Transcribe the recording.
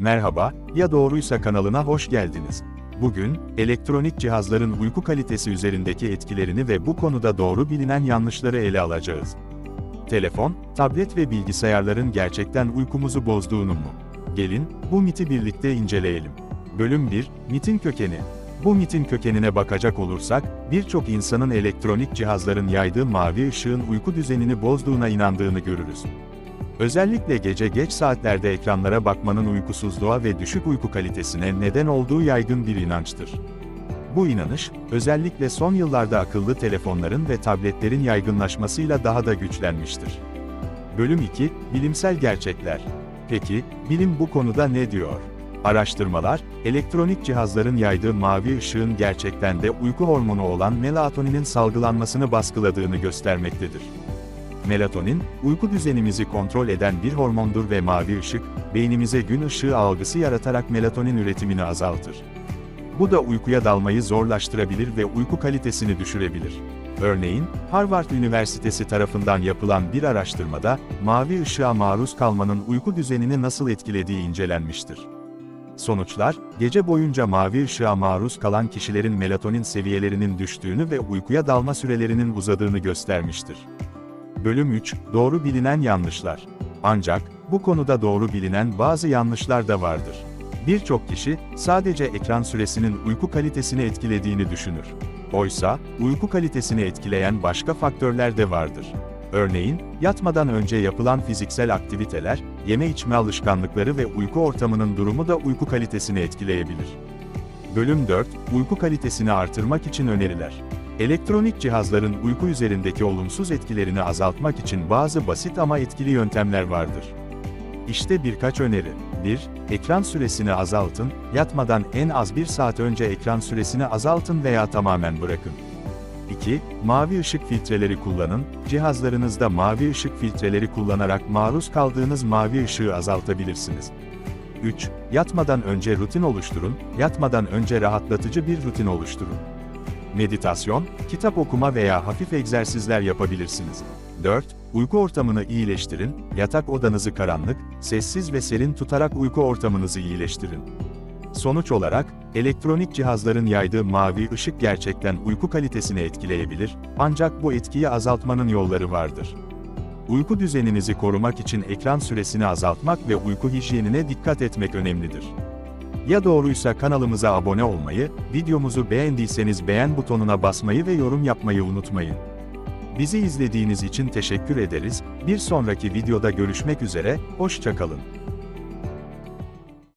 Merhaba, ya doğruysa kanalına hoş geldiniz. Bugün, elektronik cihazların uyku kalitesi üzerindeki etkilerini ve bu konuda doğru bilinen yanlışları ele alacağız. Telefon, tablet ve bilgisayarların gerçekten uykumuzu bozduğunu mu? Gelin, bu miti birlikte inceleyelim. Bölüm 1, Mitin kökeni. Bu mitin kökenine bakacak olursak, birçok insanın elektronik cihazların yaydığı mavi ışığın uyku düzenini bozduğuna inandığını görürüz. Özellikle gece geç saatlerde ekranlara bakmanın uykusuzluğa ve düşük uyku kalitesine neden olduğu yaygın bir inançtır. Bu inanış, özellikle son yıllarda akıllı telefonların ve tabletlerin yaygınlaşmasıyla daha da güçlenmiştir. Bölüm 2, Bilimsel Gerçekler. Peki, bilim bu konuda ne diyor? Araştırmalar, elektronik cihazların yaydığı mavi ışığın gerçekten de uyku hormonu olan melatoninin salgılanmasını baskıladığını göstermektedir. Melatonin, uyku düzenimizi kontrol eden bir hormondur ve mavi ışık, beynimize gün ışığı algısı yaratarak melatonin üretimini azaltır. Bu da uykuya dalmayı zorlaştırabilir ve uyku kalitesini düşürebilir. Örneğin, Harvard Üniversitesi tarafından yapılan bir araştırmada, mavi ışığa maruz kalmanın uyku düzenini nasıl etkilediği incelenmiştir. Sonuçlar, gece boyunca mavi ışığa maruz kalan kişilerin melatonin seviyelerinin düştüğünü ve uykuya dalma sürelerinin uzadığını göstermiştir. Bölüm 3, Doğru bilinen yanlışlar. Ancak, bu konuda doğru bilinen bazı yanlışlar da vardır. Birçok kişi, sadece ekran süresinin uyku kalitesini etkilediğini düşünür. Oysa, uyku kalitesini etkileyen başka faktörler de vardır. Örneğin, yatmadan önce yapılan fiziksel aktiviteler, yeme içme alışkanlıkları ve uyku ortamının durumu da uyku kalitesini etkileyebilir. Bölüm 4, Uyku kalitesini artırmak için öneriler. Elektronik cihazların uyku üzerindeki olumsuz etkilerini azaltmak için bazı basit ama etkili yöntemler vardır. İşte birkaç öneri. 1. Ekran süresini azaltın, yatmadan en az 1 saat önce ekran süresini azaltın veya tamamen bırakın. 2. Mavi ışık filtreleri kullanın, cihazlarınızda mavi ışık filtreleri kullanarak maruz kaldığınız mavi ışığı azaltabilirsiniz. 3. Yatmadan önce rutin oluşturun, yatmadan önce rahatlatıcı bir rutin oluşturun. Meditasyon, kitap okuma veya hafif egzersizler yapabilirsiniz. 4. Uyku ortamını iyileştirin, yatak odanızı karanlık, sessiz ve serin tutarak uyku ortamınızı iyileştirin. Sonuç olarak, elektronik cihazların yaydığı mavi ışık gerçekten uyku kalitesini etkileyebilir, ancak bu etkiyi azaltmanın yolları vardır. Uyku düzeninizi korumak için ekran süresini azaltmak ve uyku hijyenine dikkat etmek önemlidir. Ya doğruysa kanalımıza abone olmayı, videomuzu beğendiyseniz beğen butonuna basmayı ve yorum yapmayı unutmayın. Bizi izlediğiniz için teşekkür ederiz, bir sonraki videoda görüşmek üzere, hoşçakalın.